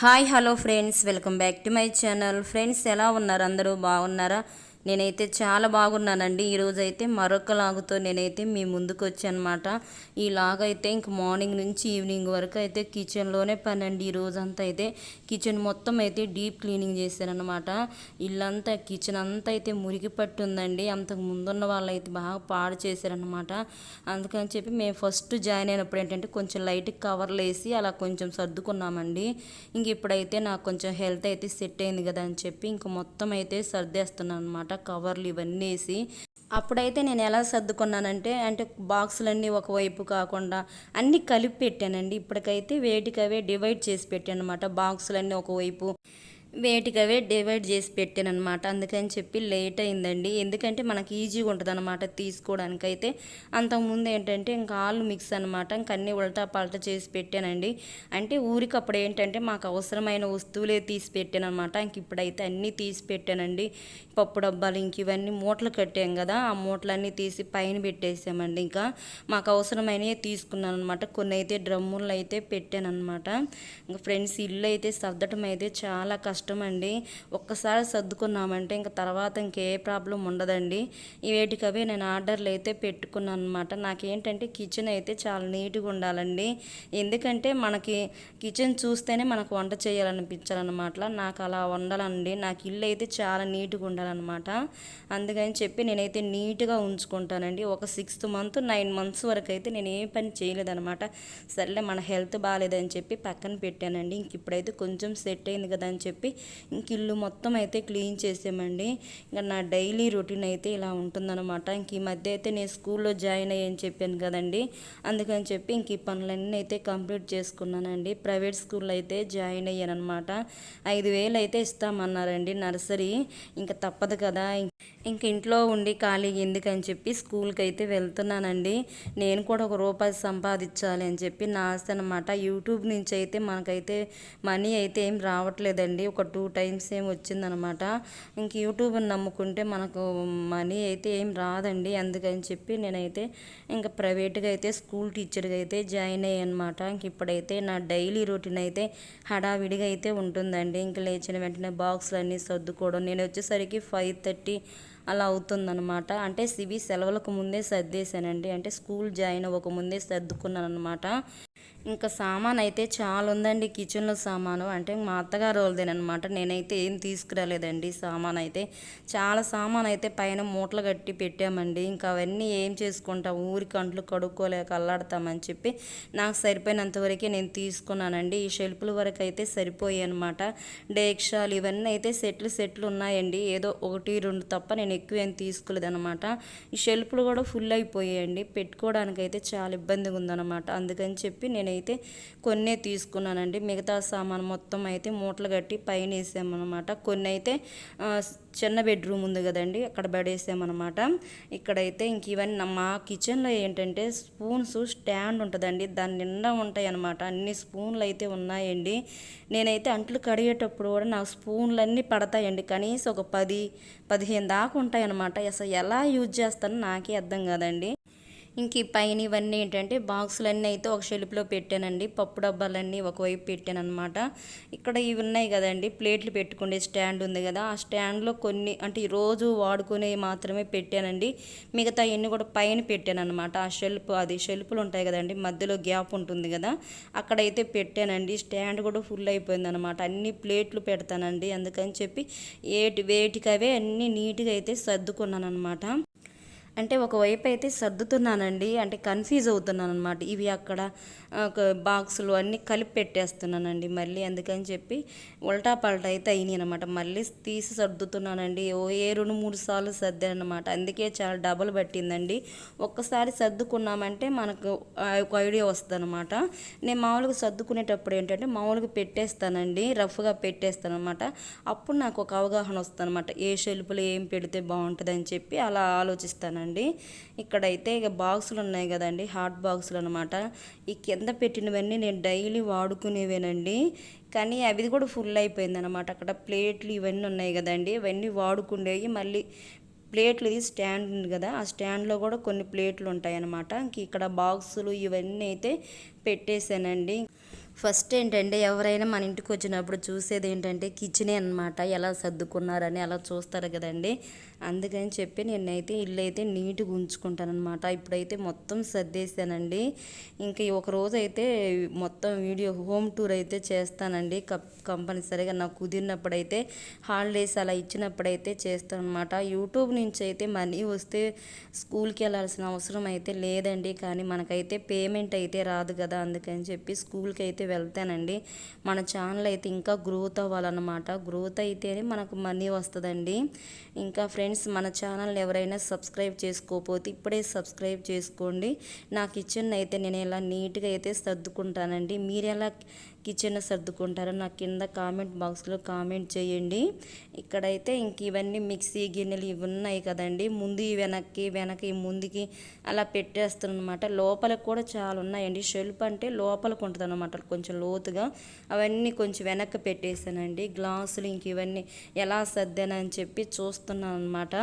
Hi hello friends. Welcome back to my channel. Friends ఎలా ఉన్నారు? అందరూ బాగున్నారా? నేనైతే చాలా బాగున్నానండి. ఈరోజు అయితే మరొక లాగుతో నేనైతే మీ ముందుకు వచ్చానమాట ఈ లాగ్ అయితే ఇంక మార్నింగ్ నుంచి ఈవినింగ్ వరకు అయితే కిచెన్లోనే పని అండి ఈ రోజంతా అయితే కిచెన్ మొత్తం అయితే డీప్ క్లీనింగ్ చేశారనమాట ఇల్లంతా కిచెన్ అంతా అయితే మురికి పట్టుందండి. అంతకు ముందున్న వాళ్ళు అయితే బాగా పాడు చేశారనమాట అందుకని చెప్పి మేము ఫస్ట్ జాయిన్ అయినప్పుడు ఏంటంటే కొంచెం లైట్ కవర్లు వేసి అలా కొంచెం సర్దుకున్నామండి. ఇంక ఇప్పుడైతే నాకు కొంచెం హెల్త్ అయితే సెట్ అయింది కదా అని చెప్పి ఇంక మొత్తం అయితే సర్దేస్తున్నాను అనమాట కవర్లు ఇవన్నీ వేసి అప్పుడైతే నేను ఎలా సర్దుకున్నానంటే అంటే బాక్సులన్నీ ఒకవైపు కాకుండా అన్నీ కలిపి పెట్టానండి. ఇప్పటికైతే వేటికవే డివైడ్ చేసి పెట్టాను అనమాట బాక్సులన్నీ ఒకవైపు వేటికవే డివైడ్ చేసి పెట్టాను అనమాట అందుకని చెప్పి లేట్ అయిందండి. ఎందుకంటే మనకి ఈజీగా ఉంటుంది అనమాట తీసుకోవడానికైతే. అంతకుముందు ఏంటంటే ఇంకా ఆలు మిక్స్ అనమాట ఇంక అన్నీ ఉల్టా పల్టా చేసి పెట్టానండి. అంటే ఊరికి అప్పుడు ఏంటంటే మాకు అవసరమైన వస్తువులే తీసి పెట్టాను అనమాట ఇంక ఇప్పుడైతే అన్నీ తీసి పెట్టానండి. పప్పు డబ్బాలు ఇంక ఇవన్నీ మూటలు కట్టాం కదా. ఆ మూటలన్నీ తీసి పైన పెట్టేసామండి ఇంకా. మాకు అవసరమైనవి తీసుకున్నాను అనమాట కొన్ని అయితే డ్రమ్ములు అయితే పెట్టాను అనమాట ఇంకా ఫ్రెండ్స్ ఇల్లు అయితే సర్దటం అయితే చాలా కష్టం. అండి ఒక్కసారి సర్దుకున్నామంటే ఇంకా తర్వాత ఇంకే ప్రాబ్లం ఉండదండి. వేటికవే నేను ఆర్డర్లు అయితే పెట్టుకున్నాను అనమాట నాకేంటంటే కిచెన్ అయితే చాలా నీట్గా ఉండాలండి. ఎందుకంటే మనకి కిచెన్ చూస్తేనే మనకు వంట చేయాలనిపించాలన్నమాట. నాకు అలా ఉండాలండి నాకు ఇల్లు అయితే చాలా నీట్గా ఉండాలన్నమాట. అందుకని చెప్పి నేనైతే నీట్గా ఉంచుకుంటానండి. ఒక సిక్స్త్ మంత్ నైన్ మంత్స్ వరకు అయితే నేను ఏ పని చేయలేదన్నమాట. సర్లే మన హెల్త్ బాగాలేదని చెప్పి పక్కన పెట్టానండి. ఇంక ఇప్పుడైతే కొంచెం సెట్ అయింది కదా అని చెప్పి ఇంక ఇల్లు మొత్తం అయితే క్లీన్ చేసామండి. ఇంకా నా డైలీ రొటీన్ అయితే ఇలా ఉంటుందన్నమాట. ఇంక ఈ మధ్య అయితే నేను స్కూల్లో జాయిన్ అయ్యని చెప్పాను కదండి. అందుకని చెప్పి ఇంక ఈ పనులన్నీ అయితే కంప్లీట్ చేసుకున్నానండి. ప్రైవేట్ స్కూల్లో అయితే జాయిన్ అయ్యాను అనమాట ఐదు వేలు అయితే ఇస్తామన్నారండి నర్సరీ. ఇంకా తప్పదు కదా. ఇంక ఇంట్లో ఉండి ఖాళీ ఎందుకని చెప్పి స్కూల్కి అయితే వెళ్తున్నానండి. నేను కూడా ఒక రూపాయి సంపాదించాలి అని చెప్పి నా ఆశ అనమాట యూట్యూబ్ నుంచి అయితే మనకైతే మనీ అయితే ఏం రావట్లేదండి. ఒక ఒక టూ టైమ్స్ ఏం వచ్చిందనమాట. ఇంక యూట్యూబ్ని నమ్ముకుంటే మనకు మనీ అయితే ఏం రాదండి. అందుకని చెప్పి నేనైతే ఇంకా ప్రైవేట్గా అయితే స్కూల్ టీచర్గా అయితే జాయిన్ అయ్యాను అనమాట ఇంక ఇప్పుడైతే నా డైలీ రొటీన్ అయితే హడావిడిగా అయితే ఉంటుందండి. ఇంక లేచిన వెంటనే బాక్సులు అన్నీ సర్దుకోవడం. నేను వచ్చేసరికి ఫైవ్ థర్టీ అలా అవుతుందన్నమాట అంటే సివి సెలవులకు ముందే సర్దేశానండి. అంటే స్కూల్ జాయిన్ అవ్వక ముందే సర్దుకున్నాను అనమాట ఇంకా సామాన్ అయితే చాలా ఉందండి కిచెన్లో సామాను. అంటే మా అత్తగారు వాళ్ళదేనమాట నేనైతే ఏం తీసుకురాలేదండి సామాన్ అయితే చాలా సామాన్ అయితే పైన మూటలు కట్టి పెట్టామండి. ఇంకా అవన్నీ ఏం చేసుకుంటాం? ఊరికి అంట్లు కడుక్కోలేక అల్లాడతామని చెప్పి నాకు సరిపోయినంత వరకే నేను తీసుకున్నానండి. ఈ షెల్ఫ్ల వరకు అయితే సరిపోయాయి అనమాట డేక్షాలు ఇవన్నీ అయితే సెట్లు సెట్లు ఉన్నాయండి. ఏదో ఒకటి రెండు తప్ప నేను ఎక్కువ ఏం తీసుకోలేదన్నమాట. ఈ షెల్ఫ్లు కూడా ఫుల్ అయిపోయాయండి. పెట్టుకోవడానికి అయితే చాలా ఇబ్బందిగా ఉందన్నమాట అందుకని చెప్పి నేను అయితే కొన్నే తీసుకున్నానండి. మిగతా సామాన్ మొత్తం అయితే మూటలు కట్టి పైన వేసామన్నమాట. కొన్ని అయితే చిన్న బెడ్రూమ్ ఉంది కదండి అక్కడ పడేసామన్నమాట. ఇక్కడైతే ఇంక ఇవన్నీ మా కిచెన్లో ఏంటంటే స్పూన్స్ స్టాండ్ ఉంటుందండి. దాని నిండా ఉంటాయి అన్నమాట అన్ని స్పూన్లు అయితే ఉన్నాయండి. నేనైతే అంట్లు కడిగేటప్పుడు కూడా నాకు స్పూన్లు అన్నీ పడతాయండి. కనీసం ఒక పది పదిహేను దాకా ఉంటాయన్నమాట. అసలు ఎలా యూజ్ చేస్తానో నాకే అర్థం కాదండి. ఇంక ఈ పైన ఇవన్నీ ఏంటంటే బాక్సులన్నీ అయితే ఒక షెల్ఫ్లో పెట్టానండి. పప్పు డబ్బాలన్నీ ఒకవైపు పెట్టాను అనమాట ఇక్కడ ఇవి ఉన్నాయి కదండి ప్లేట్లు పెట్టుకునే స్టాండ్ ఉంది కదా ఆ స్టాండ్లో కొన్ని అంటే ఈ రోజు వాడుకునేవి మాత్రమే పెట్టానండి. మిగతా ఎన్ని కూడా పైన పెట్టాను అనమాట ఆ షెల్ఫ్ అది షెల్ఫ్లు ఉంటాయి కదండి మధ్యలో గ్యాప్ ఉంటుంది కదా అక్కడైతే పెట్టానండి. స్టాండ్ కూడా ఫుల్ అయిపోయింది అనమాట అన్ని ప్లేట్లు పెడతానండి. అందుకని చెప్పి ఏటి వేటికవే అన్నీ నీట్గా అయితే సర్దుకున్నాను అనమాట అంటే ఒకవైపు అయితే సర్దుతున్నానండి అంటే కన్ఫ్యూజ్ అవుతున్నాను అనమాట ఇవి అక్కడ ఒక బాక్సులు అన్నీ కలిపి పెట్టేస్తున్నానండి మళ్ళీ. అందుకని చెప్పి ఉల్టా పల్టా అయితే అయినాయి అనమాట మళ్ళీ తీసి సర్దుతున్నానండి. ఓ ఏ రెండు మూడు సార్లు సర్దానమాట అందుకే చాలా డబల్ పట్టిందండి. ఒక్కసారి సర్దుకున్నామంటే మనకు ఒక ఐడియా వస్తుంది అనమాట నేను మామూలుగా సర్దుకునేటప్పుడు ఏంటంటే మామూలుగా పెట్టేస్తానండి రఫ్గా పెట్టేస్తాను అనమాట అప్పుడు నాకు ఒక అవగాహన వస్తుంది అనమాట ఏ షెల్పులు ఏం పెడితే బాగుంటుంది అని చెప్పి అలా ఆలోచిస్తానండి. ఇక్కడైతే ఇక బాక్సులు ఉన్నాయి కదండి హాట్ బాక్సులు అనమాట ఈ కింద పెట్టినవన్నీ నేను డైలీ వాడుకునేవేనండి. కానీ అవి కూడా ఫుల్ అయిపోయింది అనమాట అక్కడ ప్లేట్లు ఇవన్నీ ఉన్నాయి కదండి ఇవన్నీ వాడుకునేవి మళ్ళీ ప్లేట్లు ఇది స్టాండ్ ఉంది కదా ఆ స్టాండ్లో కూడా కొన్ని ప్లేట్లు ఉంటాయి అన్నమాట ఇంక ఇక్కడ బాక్సులు ఇవన్నీ అయితే పెట్టేశానండి. ఫస్ట్ ఏంటంటే ఎవరైనా మన ఇంటికి వచ్చినప్పుడు చూసేది ఏంటంటే కిచెనే అనమాట ఎలా సర్దుకున్నారని అలా చూస్తారు కదండి. అందుకని చెప్పి నేనైతే ఇల్లు అయితే నీట్గా ఉంచుకుంటాను అనమాట ఇప్పుడైతే మొత్తం సర్దేశానండి. ఇంకా ఒక రోజు అయితే మొత్తం వీడియో హోమ్ టూర్ అయితే చేస్తానండి. కంపల్సరీగా నాకు కుదిరినప్పుడైతే హాలిడేస్ అలా ఇచ్చినప్పుడైతే చేస్తాను అనమాట యూట్యూబ్ నుంచి అయితే మనీ వస్తే స్కూల్కి వెళ్ళాల్సిన అవసరం అయితే లేదండి. కానీ మనకైతే పేమెంట్ అయితే రాదు కదా. అందుకని చెప్పి స్కూల్కి అయితే వెళ్తానండి. మన ఛానల్ అయితే ఇంకా గ్రోత్ అవ్వాలన్నమాట. గ్రోత్ అయితేనే మనకు మనీ వస్తుందండి. ఇంకా ఫ్రెండ్స్ మన ఛానల్ ఎవరైనా సబ్స్క్రైబ్ చేసుకోకపోతే ఇప్పుడే సబ్స్క్రైబ్ చేసుకోండి. నా కిచెన్ అయితే నేను ఇలా నీట్గా అయితే సర్దుకుంటానండి. మీరు ఎలా కిచెన్ సర్దుకుంటారో నాకు కింద కామెంట్ బాక్స్లో కామెంట్ చేయండి. ఇక్కడైతే ఇంక ఇవన్నీ మిక్సీ గిన్నెలు ఇవి ఉన్నాయి కదండి. ముందు వెనక్కి వెనక్కి ముందుకి అలా పెట్టేస్తానమాట లోపల కూడా చాలా ఉన్నాయండి. షెల్ఫ్ అంటే లోపలకు ఉంటుంది అనమాట కొంచెం లోతుగా అవన్నీ కొంచెం వెనక్కి పెట్టేశానండి. గ్లాసులు ఇంక ఇవన్నీ ఎలా సర్దానని చెప్పి చూస్తున్నాను అనమాట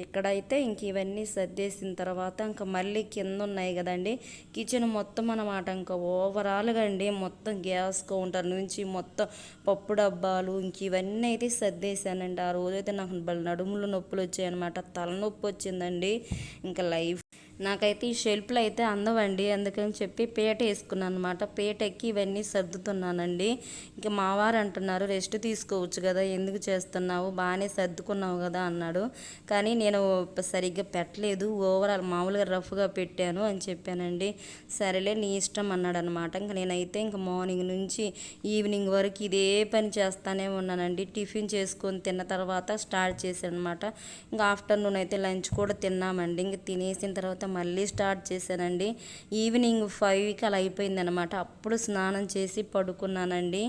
ఇక్కడైతే ఇంక ఇవన్నీ సర్దేసిన తర్వాత ఇంకా మళ్ళీ కింద ఉన్నాయి కదండి. కిచెన్ మొత్తం అన్నమాట ఇంకా ఓవరాల్గా అండి. మొత్తం గ్యాస్ కౌంటర్ నుంచి మొత్తం పప్పు డబ్బాలు ఇంక ఇవన్నీ అయితే సర్దేశానండి. ఆ రోజైతే నాకు నడుములు నొప్పులు వచ్చాయన్నమాట. తలనొప్పి వచ్చిందండి. ఇంకా లైఫ్ నాకైతే ఈ షెల్ఫ్లు అయితే అందవండి. అందుకని చెప్పి పేట వేసుకున్నాను అనమాట పేట ఎక్కి ఇవన్నీ సర్దుతున్నానండి. ఇంకా మావారు అంటున్నారు రెస్ట్ తీసుకోవచ్చు కదా ఎందుకు చేస్తున్నావు? బాగానే సర్దుకున్నావు కదా అన్నాడు. కానీ నేను సరిగ్గా పెట్టలేదు. ఓవరాల్ మామూలుగా రఫ్గా పెట్టాను అని చెప్పానండి. సరేలే నీ ఇష్టం అన్నాడు అనమాట ఇంకా నేనైతే ఇంకా మార్నింగ్ నుంచి ఈవినింగ్ వరకు ఇదే పని చేస్తానే ఉన్నానండి. టిఫిన్ చేసుకొని తిన్న తర్వాత స్టార్ట్ చేశాను అనమాట ఇంకా ఆఫ్టర్నూన్ అయితే లంచ్ కూడా తిన్నామండి. ఇంకా తినేసిన తర్వాత మళ్ళీ స్టార్ట్ చేశానండి. ఈవినింగ్ ఫైవ్కి అలా అయిపోయిందనమాట అప్పుడు స్నానం చేసి పడుకున్నానండి.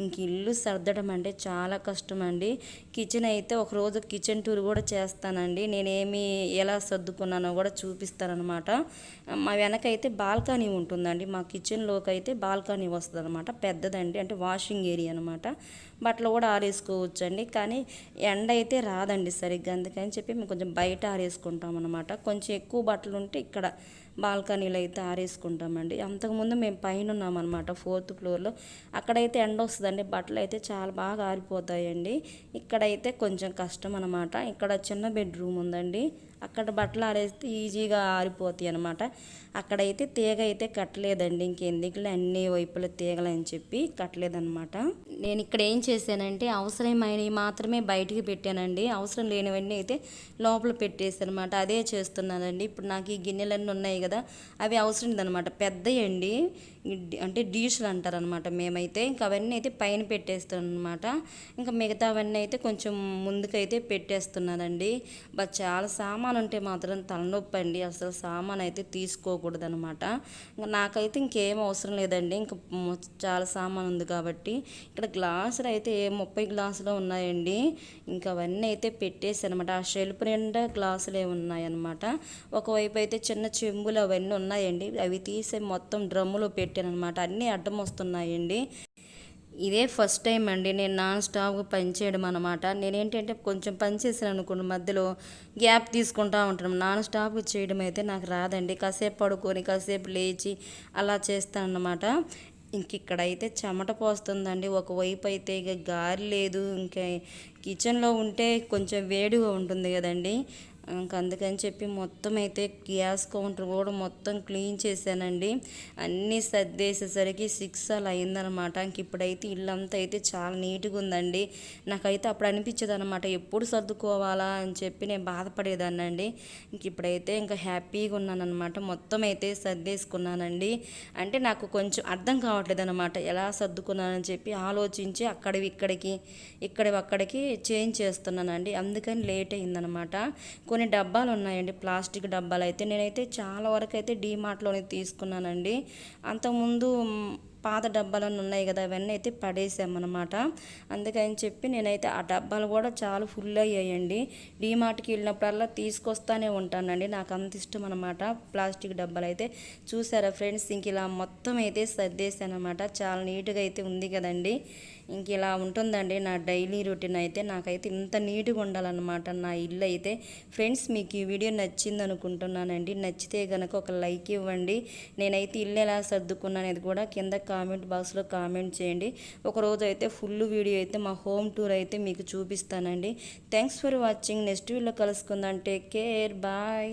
ఇంక ఇల్లు సర్దడం అంటే చాలా కష్టం అండి కిచెన్ అయితే ఒకరోజు కిచెన్ టూర్ కూడా చేస్తానండి. నేనేమి ఎలా సర్దుకున్నానో కూడా చూపిస్తానమాట మా వెనకైతే బాల్కనీ ఉంటుందండి. మా కిచెన్లోకి అయితే బాల్కనీ వస్తుంది అనమాట పెద్దదండి. అంటే వాషింగ్ ఏరియా అనమాట బట్టలు కూడా ఆరేసుకోవచ్చు అండి కానీ ఎండ అయితే రాదండి సరిగ్గా. అందుకని చెప్పి మేము కొంచెం బయట ఆరేసుకుంటాం అనమాట కొంచెం ఎక్కువ బట్టలు ఉంటే ఇక్కడ బాల్కనీలో అయితే ఆరేసుకుంటామండి. అంతకుముందు మేము పైన ఉన్నామన్నమాట ఫోర్త్ ఫ్లోర్లో. అక్కడైతే ఎండ వస్తుందండి బట్టలు అయితే చాలా బాగా ఆరిపోతాయండి. ఇక్కడైతే కొంచెం కష్టం అనమాట ఇక్కడ చిన్న బెడ్రూమ్ ఉందండి అక్కడ బట్టలు ఆరేస్తే ఈజీగా ఆరిపోతాయి అనమాట అక్కడైతే తీగ అయితే కట్టలేదండి ఇంకెందుకులే అన్ని వైపుల తీగలని చెప్పి కట్టలేదనమాట నేను ఇక్కడ ఏం చేశానంటే అవసరమైనవి మాత్రమే బయటికి పెట్టానండి. అవసరం లేనివన్నీ అయితే లోపల పెట్టేసి అనమాట అదే చేస్తున్నానండి. ఇప్పుడు నాకు ఈ గిన్నెలన్నీ ఉన్నాయి కదా అవి అవసరం లేదనమాట. పెద్దయండి అంటే డీష్లు అంటారనమాట మేమైతే. ఇంకా అవన్నీ అయితే పైన పెట్టేస్తాం అనమాట ఇంకా మిగతావన్నీ అయితే కొంచెం ముందుకైతే పెట్టేస్తున్నానండి బట్ చాలా సామాన్ ఉంటే మాత్రం తలనొప్పి అండి అసలు సామాన్ అయితే తీసుకోకూడదు అనమాట ఇంకా నాకైతే ఇంకేం అవసరం లేదండి. ఇంకా చాలా సామాన్ ఉంది కాబట్టి. ఇక్కడ గ్లాసులు అయితే ముప్పై గ్లాసులు ఉన్నాయండి. ఇంకా అవన్నీ అయితే పెట్టేసి అనమాట ఆ షెల్ఫ్ నిండా గ్లాసులే ఉన్నాయన్నమాట ఒకవైపు అయితే చిన్న చెంబులు అవన్నీ ఉన్నాయండి. అవి తీసి మొత్తం డ్రమ్ములో పెట్టాను అనమాట అన్నీ అడ్డం వస్తున్నాయండి ఇదే ఫస్ట్ టైం అండి నేను నాన్ స్టాప్గా పనిచేయడం అనమాట నేనేంటంటే కొంచెం పని చేసాను అనుకోండి మధ్యలో గ్యాప్ తీసుకుంటా ఉంటాను. నాన్ స్టాప్గా చేయడం అయితే నాకు రాదండి. కాసేపు పడుకొని కాసేపు లేచి అలా చేస్తానన్నమాట. ఇంక ఇక్కడైతే చెమట పోస్తుందండి. ఒకవైపు అయితే ఇక గాలి లేదు. ఇంకా కిచెన్లో ఉంటే కొంచెం వేడిగా ఉంటుంది కదండి. ఇంకా అందుకని చెప్పి మొత్తం అయితే గ్యాస్ కౌంటర్ కూడా మొత్తం క్లీన్ చేశానండి. అన్నీ సర్దేసేసరికి సిక్స్ అలా అయిందనమాట. ఇంక ఇప్పుడైతే ఇల్లంతా అయితే చాలా నీట్గా ఉందండి. నాకైతే అప్పుడు అనిపించేది అనమాట ఎప్పుడు సర్దుకోవాలా అని చెప్పి నేను బాధపడేదాన్ని అండి ఇంక ఇప్పుడైతే ఇంకా హ్యాపీగా ఉన్నానమాట మొత్తం అయితే సర్దేసుకున్నానండి. అంటే నాకు కొంచెం అర్థం కావట్లేదు అనమాట ఎలా సర్దుకున్నానని చెప్పి ఆలోచించి అక్కడివి ఇక్కడికి ఇక్కడివి అక్కడికి చేంజ్ చేస్తున్నానండి. అందుకని లేట్ అయిందనమాట. కొన్ని కొన్ని డబ్బాలు ఉన్నాయండి ప్లాస్టిక్ డబ్బాలు అయితే నేనైతే చాలా వరకు అయితే డీమార్ట్లోనే తీసుకున్నానండి. అంతకుముందు పాత డబ్బాలను ఉన్నాయి కదా అవన్నీ అయితే పడేసామన్నమాట. అందుకని చెప్పి నేనైతే ఆ డబ్బాలు కూడా చాలా ఫుల్ అయ్యాయండి. డీమార్ట్కి వెళ్ళినప్పుడల్లా తీసుకొస్తానే ఉంటానండి. నాకు అంత ఇష్టం అనమాట ప్లాస్టిక్ డబ్బాలు అయితే చూసారా ఫ్రెండ్స్ ఇంక ఇలా మొత్తం అయితే సర్దేశానమాట చాలా నీట్గా అయితే ఉంది కదండి. ఇంక ఇలా ఉంటుందండి నా డైలీ రొటీన్ అయితే. నాకైతే ఇంత నీట్గా ఉండాలన్నమాట నా ఇల్లు అయితే. ఫ్రెండ్స్ మీకు ఈ వీడియో నచ్చింది అనుకుంటున్నానండి నచ్చితే కనుక ఒక లైక్ ఇవ్వండి. నేనైతే ఇల్లు ఎలా సర్దుకున్నానేది కూడా కింద కామెంట్ బాక్స్లో కామెంట్ చేయండి. ఒకరోజు అయితే ఫుల్ వీడియో అయితే మా హోమ్ టూర్ అయితే మీకు చూపిస్తానండి. Thanks for watching. నెక్స్ట్ వీడియోలో కలుసుకుందాం. Take care. బాయ్.